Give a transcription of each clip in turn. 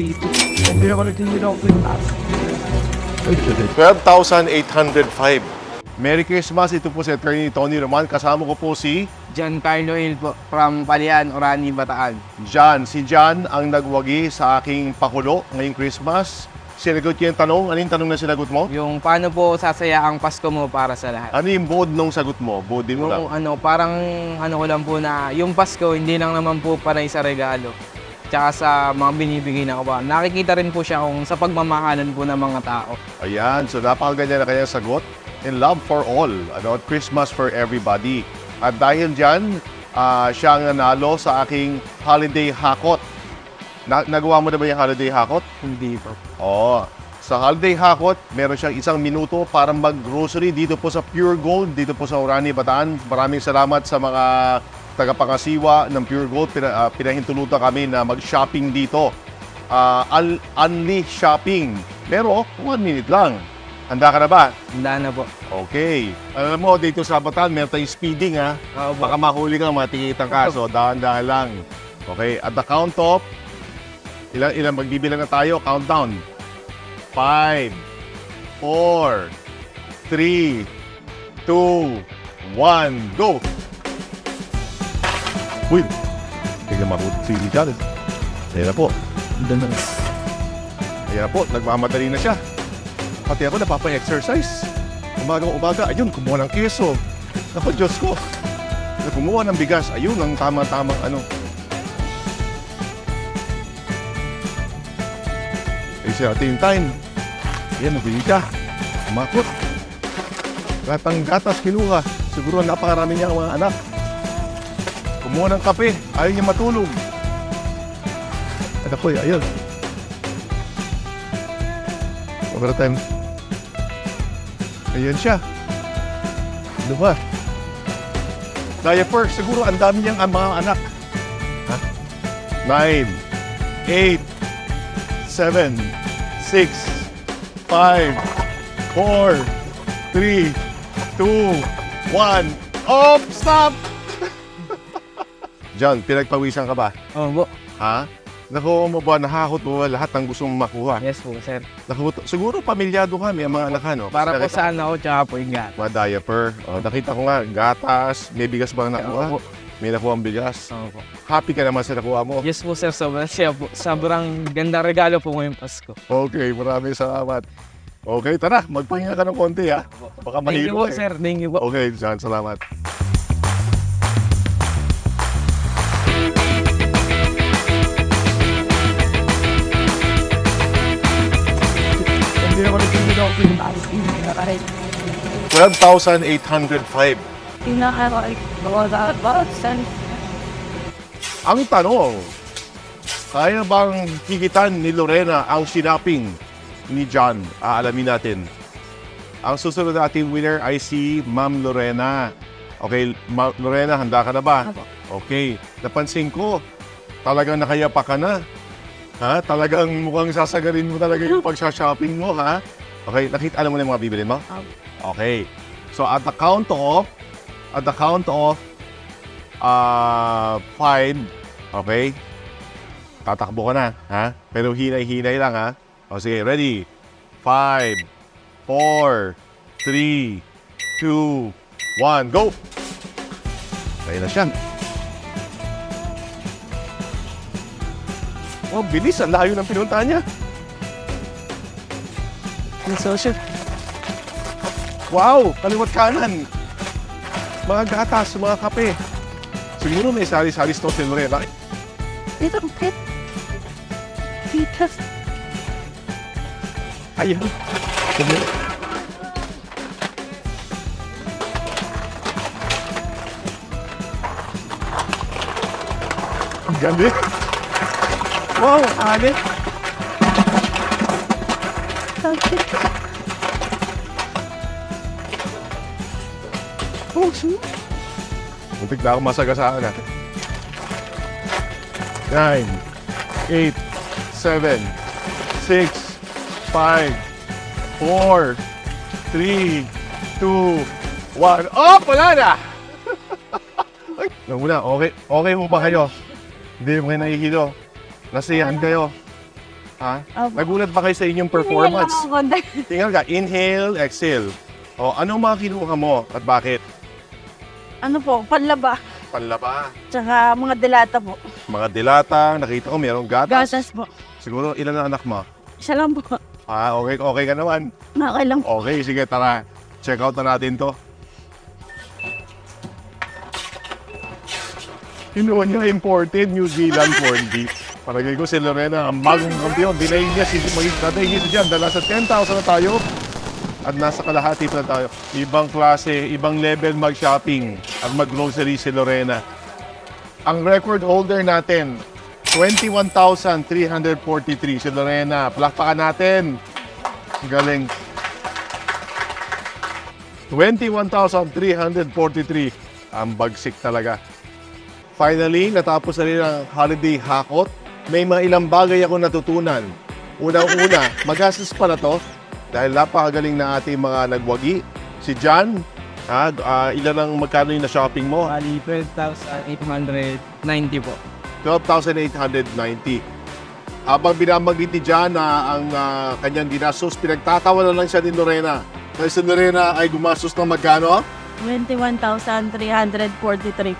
dito. Hindi nagtindi ako yung taas. Ay, sorry. 12,805. Merry Christmas. Ito po si Attorney Tony Roman. Kasama ko po si Giancarlo Hill po, from Palian, Orani, Bataan. John. Si John ang nagwagi sa aking pakulo ngayong Christmas. Sinagot niya yung tanong. Ano yung tanong na sinagot mo? Yung paano po sasaya ang Pasko mo para sa lahat. Ano yung bold nung sagot mo? Bodin mo lang. Yung ano, parang ano ko lang po na yung Pasko hindi lang naman po panay sa regalo. Tsaka sa mga binibigay na ba. Nakikita rin po siya kung sa pagmamahalan po ng mga tao. Ayan, so napakaganda na kanyang sagot. In love for all, ano, Christmas for everybody. At dahil dyan, ah, siya ang nanalo sa aking holiday hakot. Na- nagawa mo na ba yung holiday hakot? Hindi po. Oo. Sa holiday hakot, meron siyang isang minuto para mag-grocery dito po sa Pure Gold, dito po sa Orani, Bataan. Maraming salamat sa mga tagapangasiwa ng Pure Gold. Pina, ah, pinahintulutan kami na mag-shopping dito. Ah, un- unli shopping. Pero, one minute lang. Handa ka na ba? Handa na po. Okay. Alam mo, dito sa Bataan, meron tayong speeding ha. Po. Baka mahuli ka, matikitan ka. So, dahan-dahan lang. Okay, at the count of, ilan, ilan magbibilang na tayo? Countdown. Five, four, three, two, one, go! Uy, tignan mabuti si Richard. Ayan na po. Ayan na po, nagmamadali na siya. Pati ako napapa-exercise. Umagang umaga, ayun, kumuha ng keso. Ako, Diyos ko. Kumuha ng bigas, ayun ang tama-tamang ano. Eh siya, yung time. Ayan, nabili siya. Umakot. Gatang gatas kinuha. Siguro napakarami niya ang mga anak. Kumuha ng kape, ayaw niya matulog. At ako, ayun. Overtime. Ayan siya. Ano ba? Diaper, siguro ang dami niyang ang mga anak. Ha? Nine, eight, seven, six, five, four, three, two, one. Oh, stop! John, pinagpawisan ka ba? Oo po. Ha? Nakuha mo ba, nahakot mo ba lahat ng gusto mong makuha? Yes po, sir. Naku, siguro pamilyado kami ang mga anak, ano? Para po Nakita- sa ano, tsaka po yung gat. Mga diaper. Oh, nakita ko nga, gatas, may bigas ba nakuha? Opo. May nakuha ang bigas. Oo po. Happy ka naman sa nakuha mo. Yes po, sir. Sobrang, siya po, sobrang ganda regalo po ngayong Pasko. Okay, maraming salamat. Okay, tara, magpahinga ka ng konti ha. Baka Thank you mahilo po, eh. sir. Thank you po. Okay, John, salamat. Kahit 12,805. pinaka gawa sa bawat san. Ang tanong, kaya bang higitan ni Lorena ang sinaping ni John? Aalamin natin. Ang susunod nating winner ay si Ma'am Lorena. Okay, Ma- Lorena, handa ka na ba? Apo. Okay, napansin ko, talagang nakayapa ka na. Ha? Talagang mukhang sasagarin mo talaga yung pagsha-shopping mo, ha? Okay, nakita, alam mo na yung mga bibili mo? Okay. So at the count of, at the count of uh, five, okay? Tatakbo ka na, ha? Pero hinay-hinay lang, ha? O sige, ready? Five, four, three, two, one, go! Kaya na siya. Oh, bilis. Ang layo ng pinunta niya. Social. Wow! Kaliwat kanan. Mga gatas, mga kape. Siguro may sari-sari store si Lorena. Ito, pit. Pitas. Ayan. Ang ganda. Wow, ane. Sakit. Oh, shoot. Muntik na ako masagasaan natin. Nine, eight, seven, six, five, four, three, two, one. Oh, wala na! Ay, muna, okay, okay mo ba kayo? Hindi mo kayo nakikilo. Nasiyahan kayo. Ha? Opo. Nagulat ba kayo sa inyong performance? Hindi lang ako konti. Tingnan ka, inhale, exhale. O, anong mga kinuha mo at bakit? ano po, panlaba. Panlaba. Tsaka mga dilata po. Mga dilata, nakita ko mayroong gatas. Gatas po. Siguro ilan ang anak mo? Isa lang po. Ah, okay, okay ka naman. Okay lang po. Okay, sige, tara. Check out na natin to. Kinuha niya imported New Zealand corned beef. Palagay ko si Lorena, ang bagong kampiyon. Dinayin niya si maging tatay niya si Jan. Dahil nasa 10,000 na tayo. At nasa kalahati pa tayo. Ibang klase, ibang level mag-shopping at mag-grocery si Lorena. Ang record holder natin, 21,343 si Lorena. Plakpakan natin. Galing. 21,343. Ang bagsik talaga. Finally, natapos na rin ang holiday hakot. May mga ilang bagay ako natutunan. Unang-una, magastos pala to dahil napakagaling na ating mga nagwagi. Si John, ha, ah, ilan ang magkano yung na-shopping mo? Bali, 12,890 po. 12,890. Habang binabanggit ni John na ang ah, kanyang ginastos, pinagtatawa na lang siya ni Lorena. Dahil si Lorena ay gumastos ng magkano? 21,343.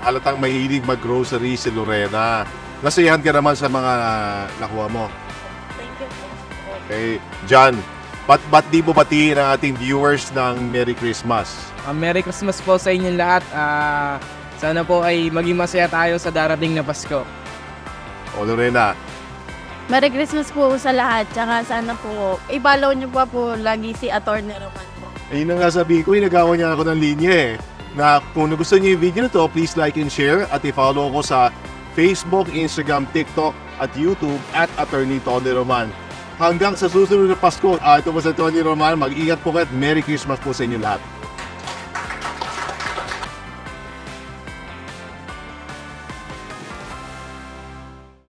Halatang mahilig mag-grocery si Lorena. Nasiyahan ka naman sa mga nakuha mo. Thank you po. Okay. John, ba't, ba't di mo batiin ang ating viewers ng Merry Christmas? Ah, Merry Christmas po sa inyong lahat. Ah, sana po ay maging masaya tayo sa darating na Pasko. O Lorena, Merry Christmas po sa lahat. Tsaka sana po, i-follow niyo pa po lagi si Attorney Roman po. ayun na nga sabihin ko, inagawa niya ako ng linya eh. Na kung nagustuhan niyo yung video na to, please like and share at i-follow ko sa Facebook, Instagram, TikTok at YouTube at Attorney Tony Roman. Hanggang sa susunod na Pasko, ah, ito po sa Tony Roman. Mag-ingat po kayo at Merry Christmas po sa inyo lahat.